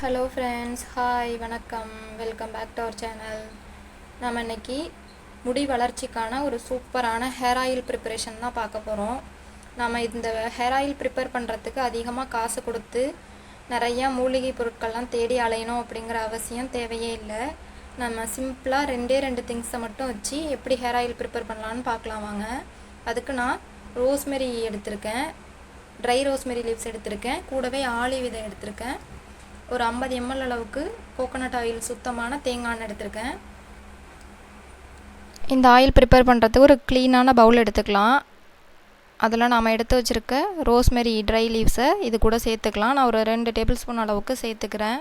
Hello friends hi வணக்கம். Welcome back to our channel நம்ம இன்னைக்கு முடி வளர்ச்சிக்கான ஒரு சூப்பரான ஹேர் ஆயில் ப்ரிப்பரேஷன் தான் பார்க்க போகிறோம் நம்ம இந்த ஹேர் ஆயில் ப்ரிப்பேர் பண்ணுறதுக்கு அதிகமாக காசு கொடுத்து நிறையா மூலிகை பொருட்கள்லாம் தேடி அலையணும் அப்படிங்கிற அவசியம் தேவையே இல்லை. நம்ம சிம்பிளாக ரெண்டே ரெண்டு திங்ஸை மட்டும் வச்சு எப்படி ஹேர் ஆயில் ப்ரிப்பேர் பண்ணலான்னு பார்க்கலாம் வாங்க. அதுக்கு நான் ரோஸ்மெரி எடுத்திருக்கேன். ட்ரை ரோஸ்மெரி லீவ்ஸ் எடுத்திருக்கேன். கூடவே ஆலி விதை எடுத்திருக்கேன். ஒரு ஐம்பது எம்எல் அளவுக்கு கோகோனட் ஆயில் சுத்தமான தேங்காய் எண்ணெய் எடுத்திருக்கேன். இந்த ஆயில் ப்ரிப்பேர் பண்ணுறதுக்கு ஒரு க்ளீனான பவுல் எடுத்துக்கலாம். அதில் நாம் எடுத்து வச்சுருக்க ரோஸ்மெரி ட்ரை லீவ்ஸை இது கூட சேர்த்துக்கலாம். நான் ஒரு ரெண்டு டேபிள் ஸ்பூன் அளவுக்கு சேர்த்துக்கிறேன்.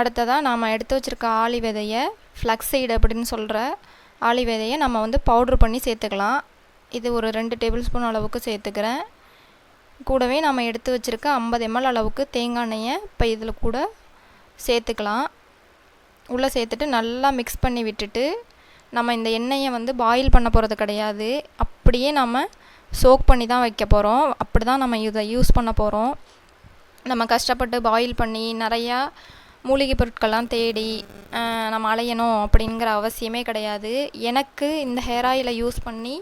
அடுத்ததாக நாம் எடுத்து வச்சுருக்க ஆளி விதையை ஃப்ளக்ஸைடு அப்படின்னு சொல்கிற ஆளி விதையை நம்ம வந்து பவுட்ரு பண்ணி சேர்த்துக்கலாம். இது ஒரு ரெண்டு டேபிள் ஸ்பூன் அளவுக்கு சேர்த்துக்கிறேன். கூடவே நம்ம எடுத்து வச்சுருக்க ஐம்பது எம்எல் அளவுக்கு தேங்காய் எண்ணெயை இப்போ இதில் கூட சேர்த்துக்கலாம். உள்ளே சேர்த்துட்டு நல்லா மிக்ஸ் பண்ணி விட்டுட்டு நம்ம இந்த எண்ணெயை வந்து பாயில் பண்ண போகிறது கிடையாது. அப்படியே நம்ம சோக் பண்ணி தான் வைக்க போகிறோம் அப்படி தான் நம்ம இதை யூஸ் பண்ண போகிறோம் நம்ம கஷ்டப்பட்டு பாயில் பண்ணி நிறையா மூலிகை பொருட்கள்லாம் தேடி நம்ம அலையணும் அப்படிங்கிற அவசியமே கிடையாது. எனக்கு இந்த ஹேர் ஆயிலை யூஸ் பண்ணி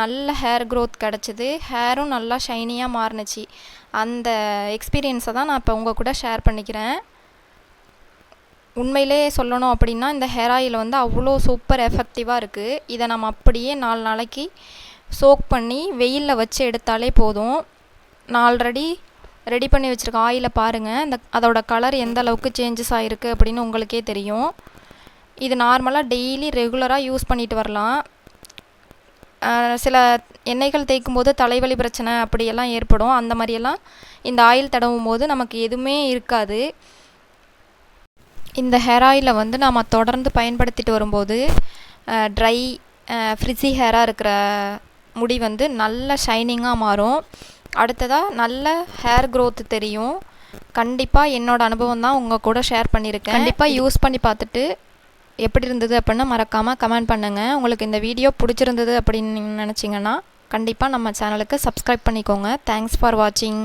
நல்ல ஹேர் க்ரோத் கிடச்சிது. ஹேரும் நல்லா ஷைனியாக மாறுனுச்சு. அந்த எக்ஸ்பீரியன்ஸை தான் நான் இப்போ உங்கள் கூட ஷேர் பண்ணிக்கிறேன். உண்மையிலே சொல்லணும் அப்படின்னா இந்த ஹேர் ஆயில் வந்து அவ்வளோ சூப்பர் எஃபெக்டிவாக இருக்குது இதை நம்ம அப்படியே நாலு நாளைக்கு சோக் பண்ணி வெயிலில் வச்சு எடுத்தாலே போதும். நான் ஆல்ரெடி ரெடி பண்ணி வச்சுருக்க ஆயிலை பாருங்கள் இந்த அதோட கலர் எந்த அளவுக்கு சேஞ்சஸ் ஆகிருக்கு அப்படின்னு உங்களுக்கே தெரியும். இது நார்மலாக டெய்லி ரெகுலராக யூஸ் பண்ணிட்டு வரலாம். சில எண்ணெய்கள் தேய்க்கும் போது தலைவலி பிரச்சனை அப்படியெல்லாம் ஏற்படும். அந்த மாதிரியெல்லாம் இந்த ஆயில் தடவும் போது நமக்கு எதுவுமே இருக்காது. இந்த ஹேர் ஆயிலை வந்து நாம் தொடர்ந்து பயன்படுத்திட்டு வரும்போது ட்ரை ஃப்ரிஸி ஹேராக இருக்கிற முடி வந்து நல்ல ஷைனிங்காக மாறும். அடுத்ததாக நல்ல ஹேர் க்ரோத் தெரியும். கண்டிப்பாக என்னோடய அனுபவம் தான் உங்கள் கூட ஷேர் பண்ணியிருக்கேன். கண்டிப்பாக யூஸ் பண்ணி பார்த்துட்டு எப்படி இருந்தது அப்படின்னு மறக்காமல் கமெண்ட் பண்ணுங்கள் உங்களுக்கு இந்த வீடியோ பிடிச்சிருந்தது அப்படின்னு நினச்சிங்கன்னா கண்டிப்பாக நம்ம சேனலுக்கு சப்ஸ்கிரைப் பண்ணிக்கோங்க. தேங்க்ஸ் ஃபார் வாட்சிங்